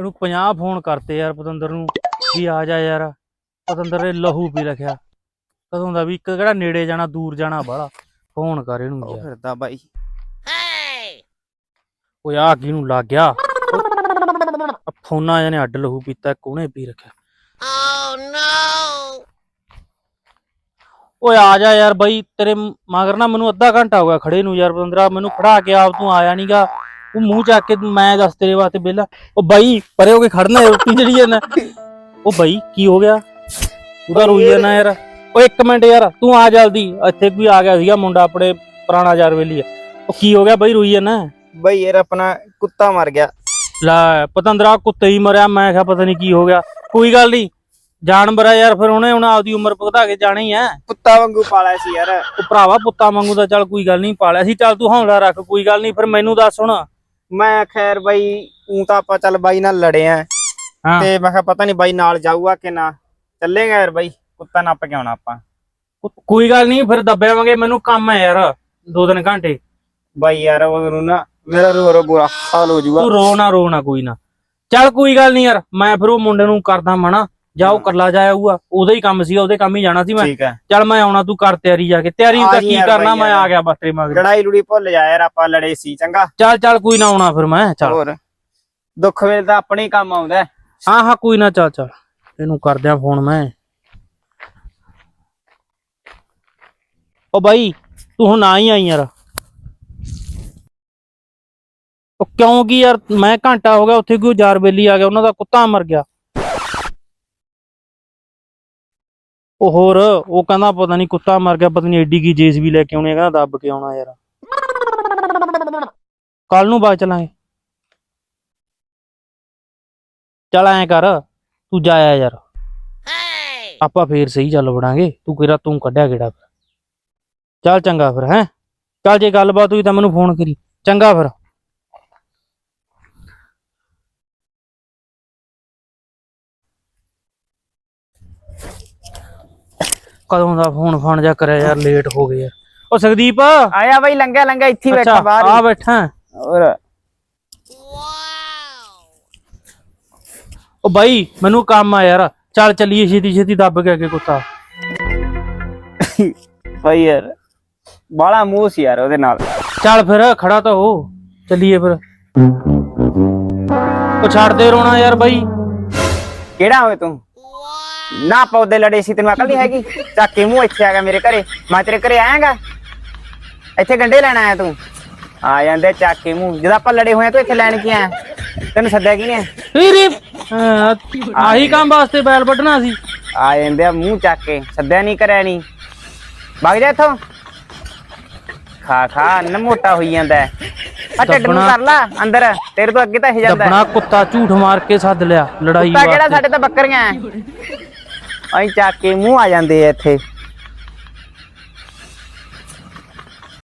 ਇਹਨੂੰ 50 ਫੋਨ ਕਰਤੇ ਯਾਰ ਪਤੰਦਰ ਨੂੰ ਵੀ ਆ ਜਾ ਯਾਰ। ਪਤੰਦਰ ਨੇ ਲਹੂ ਪੀ ਰੱਖਿਆ। ਕਦੋਂ ਦਾ ਵੀ ਇੱਕ ਕਿਹੜਾ ਨੇੜੇ ਜਾਣਾ ਦੂਰ ਜਾਣਾ ਬਾਹਲਾ। ਫੋਨ ਕਰ ਇਹਨੂੰ ਉਹ ਯਾਰ। ਫਿਰਦਾ ਬਾਈ। ਓਏ ਆ ਕਿਹਨੂੰ ਲੱਗ ਗਿਆ? ਆ ਫੋਨਾਂ ਜਿਹਨੇ ਅੱਡ ਲਹੂ ਪੀਤਾ ਕੋਨੇ ਪੀ ਰੱਖਿਆ? ਓਏ ਆ ਜਾ ਯਾਰ ਬਾਈ ਤੇਰੇ ਮਗਰ ਨਾ ਮੈਨੂੰ ਅੱਧਾ ਘੰਟਾ ਹੋ ਗਿਆ ਖੜੇ ਨੂੰ ਯਾਰ ਪਤੰਦਰਾ। ਮੈਨੂੰ ਖੜਾ ਕੇ ਆਪ ਤੂੰ ਆਇਆ ਨਹੀਂਗਾ ਉਹ ਮੂੰਹ ਚੱਕ ਕੇ ਮੈਂ ਦੱਸ ਤੇਰੇ ਵਾਸਤੇ ਬੇਲਾ ਉਹ ਬਾਈ ਪਰੇ ਹੋ ਕੇ ਖੜਨਾ ਰੋਟੀ ਜਿਹੜੀ ਜਾਂਦਾ ਉਹ ਬਾਈ ਕੀ ਹੋ ਗਿਆ? ਉਹਦਾ ਰੋਈ ਜਾਣਾ ਯਾਰ। ਓਏ ਇੱਕ ਮਿੰਟ ਯਾਰ ਤੂੰ ਆ ਜਲਦੀ। ਇੱਥੇ ਕੋਈ ਆ ਗਿਆ ਸੀਗਾ ਮੁੰਡਾ ਆਪਣੇ ਪੁਰਾਣਾ ਯਾਰ ਵੇਲੀ ਉਹ ਕੀ ਹੋ ਗਿਆ ਬਾਈ ਰੋਈ ਜਾਣਾ ਬਾਈ ਯਾਰ ਆਪਣਾ ਕੁੱਤਾ ਮਰ ਗਿਆ। ਲੈ ਪਤੰਦਰਾ ਕੁੱਤੇ ਹੀ ਮਰਿਆ। ਮੈਂ ਕਿਹਾ ਪਤਾ ਨਹੀਂ ਕੀ ਹੋ ਗਿਆ। ਕੋਈ ਗੱਲ ਨਹੀਂ ਜਾਨਵਰ ਆ ਯਾਰ ਫਿਰ ਉਹਨੇ ਹੁਣ ਆਪਦੀ ਉਮਰ ਭੁਗਤਾ ਕੇ ਜਾਣਾ ਹੀ। ਐ ਕੁੱਤਾ ਵਾਂਗੂ ਪਾਲਿਆ ਸੀ ਯਾਰ। ਉਹ ਭਰਾਵਾ ਪੁੱਤਾਂ ਵਾਂਗੂ ਤਾਂ ਚੱਲ ਕੋਈ ਗੱਲ ਨਹੀਂ ਪਾਲਿਆ ਸੀ। ਚੱਲ ਤੂੰ ਹੌਸਲਾ ਰੱਖ ਕੋਈ ਗੱਲ ਨਹੀਂ ਫਿਰ ਮੈਨੂੰ ਦੱਸ ਹੁਣ। ਮੈਂ ਖੈਰ ਬਾਈ ਉਂ ਤਾਂ ਆਪਾਂ ਚੱਲ ਬਾਈ ਨਾਲ ਲੜੇ ਆ। ਹਾਂ। ਤੇ ਮੈਂ ਕਿਹਾ ਪਤਾ ਨਹੀਂ ਬਾਈ ਨਾਲ ਜਾਊਗਾ ਕਿ ਨਾ। ਚੱਲੇਗਾ ਯਾਰ ਬਾਈ ਕੁੱਤਾ ਨੱਪ ਕੇ ਆਉਣਾ ਆਪਾਂ। ਕੋਈ ਗੱਲ ਨਹੀਂ ਫਿਰ ਦੱਬਿਆਵਾਂਗੇ ਮੈਨੂੰ ਕੰਮ ਹੈ ਯਾਰ ਦੋ ਤਿੰਨ ਘੰਟੇ। ਬਾਈ ਯਾਰ ਉਹਨੂੰ ਨਾ ਮੇਰਾ ਰੋ ਰੋ ਬੁਰਾ ਹਾਲ ਹੋ ਜਾਊਗਾ। ਤੂੰ ਰੋ ਨਾ ਰੋ ਨਾ ਕੋਈ ਨਾ। ਚੱਲ ਕੋਈ ਗੱਲ ਨਹੀਂ ਯਾਰ ਮੈਂ ਫਿਰ ਉਹ ਮੁੰਡੇ ਨੂੰ ਕਰਦਾ ਮਨਾ। ਜਾਓ ਕੱਲਾ ਜਾਇਆਊਗਾ ਉਹਦਾ ਹੀ ਕੰਮ ਸੀਗਾ ਉਹਦੇ ਕੰਮ ਹੀ ਜਾਣਾ ਸੀ ਮੈਂ। ਠੀਕ ਹੈ। ਚੱਲ ਮੈਂ ਆਉਣਾ ਤੂੰ ਕਰ ਤਿਆਰੀ ਜਾ ਕੇ। ਤਿਆਰੀ ਆ ਤਾਂ ਜੀ ਕੀ ਕਰਨਾ ਮੈਂ। ਆ ਗਿਆ ਬਸ ਤੇਰੇ ਮਗਰ। ਲੜਾਈ ਲੁੜੀ ਭੁੱਲ ਜਾ ਯਾਰ ਆਪਾਂ ਲੜੇ ਸੀ ਚੰਗਾ। ਚੱਲ ਚੱਲ ਕੋਈ ਨਾ ਆਉਣਾ ਫਿਰ ਮੈਂ ਚੱਲ। ਹੋਰ ਦੁੱਖ ਵੇਲੇ ਤਾਂ ਆਪਣੇ ਹੀ ਕੰਮ ਆਉਂਦਾ ਹੈ। ਹਾਂ ਕੋਈ ਨਾ ਚੱਲ ਚੱਲ। ਇਹਨੂੰ ਕਰਦਿਆਂ ਫੋਨ ਮੈਂ। ਓ ਬਾਈ ਤੂੰ ਹੁਣ ਨਾ ਹੀ ਆਈ ਯਾਰ। ਉਹ ਕਿਉਂ ਕੀ ਯਾਰ ਮੈਂ ਘੰਟਾ ਹੋ ਗਿਆ ਉੱਥੇ ਕੋਈ ਯਾਰ ਬੇਲੀ ਆ ਗਿਆ ਉਹਨਾਂ ਦਾ ਕੁੱਤਾ ਮਰ ਗਿਆ। ਉਹ ਹੋਰ ਉਹ ਕਹਿੰਦਾ ਪਤਾ ਨਹੀਂ ਕੁੱਤਾ ਮਰ ਗਿਆ ਪਤਾ ਨਹੀਂ ਐਡੀ ਕੀ ਜੇਸਬੀ ਲੈ ਕੇ ਆਉਣੀ ਆ, ਕਹਿੰਦਾ ਦੱਬ ਕੇ ਆਉਣਾ ਯਾਰ। ਕੱਲ ਨੂੰ ਬਾਅਦ ਚਲਾਂਗੇ। ਚੱਲ ਐਂ ਕਰ ਤੂੰ ਜਾਇਆ ਯਾਰ। ਆਪਾਂ ਫੇਰ ਸਹੀ ਚੱਲ ਵੜਾਂਗੇ ਤੂੰ ਕਿਹੜਾ ਤੂੰ ਕੱਢਿਆ ਕਿਹੜਾ ਫਿਰ। ਚੱਲ ਚੰਗਾ ਫਿਰ ਹੈ। ਚੱਲ ਜੇ ਗੱਲਬਾਤ ਹੋਈ ਤਾਂ ਮੈਨੂੰ ਫੋਨ ਕਰੀ। ਚੰਗਾ ਫਿਰ। ਕਦੋਂ ਦਾ ਫੋਨ ਫਾਨ ਜਾ ਕਰਿਆ ਯਾਰ ਲੇਟ ਹੋ ਗਏ ਯਾਰ। ਉਹ ਸੰਦੀਪ ਆਇਆ ਬਾਈ ਲੰਗਾ ਲੰਗਾ ਇੱਥੇ ਬੈਠਾ ਬਾਹਰ ਆ। ਬੈਠਾ। ਹੋਰ। ਉਹ ਬਾਈ ਮੈਨੂੰ ਕੰਮ ਆ ਯਾਰ। ਚੱਲ ਚੱਲੀਏ ਛੇਤੀ ਛੇਤੀ ਦੱਬ ਕੇ ਅੱਗੇ ਕੁੱਤਾ। ਬਾਈ ਯਾਰ ਬਾਲਾ ਮੂੰਹ ਸੀ ਯਾਰ ਉਹਦੇ ਨਾਲ। ਚੱਲ ਫਿਰ ਖੜਾ ਤਾਂ ਹੋ। ਚੱਲੀਏ ਫਿਰ। ਉਹ ਛੱਡ ਦੇ ਰੋਣਾ ਯਾਰ ਬਾਈ। ਕਿਹੜਾ ਹੋਵੇ ਤੂੰ? ਨਾ ਪੌਦੇ ਲੜੇ ਸੀ ਤੈਨੂੰ ਅਕਲ ਨਹੀਂ ਹੈਗੀ? ਚੱਕ ਕੇ ਮੂੰਹ ਇੱਥੇ ਆ ਗਿਆ ਮੇਰੇ ਘਰੇ। ਮੈਂ ਤੇਰੇ ਘਰੇ ਆਇਆਗਾ? ਇੱਥੇ ਗੰਡੇ ਲੈਣ ਆਇਆ ਤੂੰ? ਆ ਜਾਂਦੇ ਚੱਕ ਕੇ ਮੂੰਹ। ਜਦੋਂ ਆਪਾਂ ਲੜੇ ਹੋਏ ਆ ਤੂੰ ਇੱਥੇ ਲੈਣ ਕੀ ਆਇਆ? ਤੈਨੂੰ ਸੱਦਿਆ ਕੀ ਨੇ ਹੀਰੇ ਆਹੀ ਕੰਮ ਵਾਸਤੇ ਬੈਲ ਵੱਢਣਾ ਸੀ। ਆ ਜਾਂਦੇ ਆ ਮੂੰਹ ਚੱਕ ਕੇ। ਸੱਦਿਆ ਨਹੀਂ ਕਰਿਆ ਨਹੀਂ ਵਗ ਜਾ ਇੱਥੋਂ। ਖਾ ਖਾ ਨ ਮੋਟਾ ਹੋਈ ਜਾਂਦਾ। ਆ ਢਿੱਡ ਨੂੰ ਕਰ ਲਾ ਅੰਦਰ। ਤੇਰੇ ਤੋਂ ਅੱਗੇ ਤਾਂ ਇਹ ਜਾਂਦਾ। ਦੱਬਣਾ ਕੁੱਤਾ ਝੂਠ ਮਾਰ ਕੇ ਸੱਦ ਲਿਆ ਲੜਾਈ ਕੁੱਤਾ ਕਿਹੜਾ ਸਾਡੇ ਤਾਂ ਬੱਕਰੀਆਂ ਐ ਅਸੀਂ ਚੱਕ ਕੇ ਮੂੰਹ ਆ ਜਾਂਦੇ ਆ ਇੱਥੇ।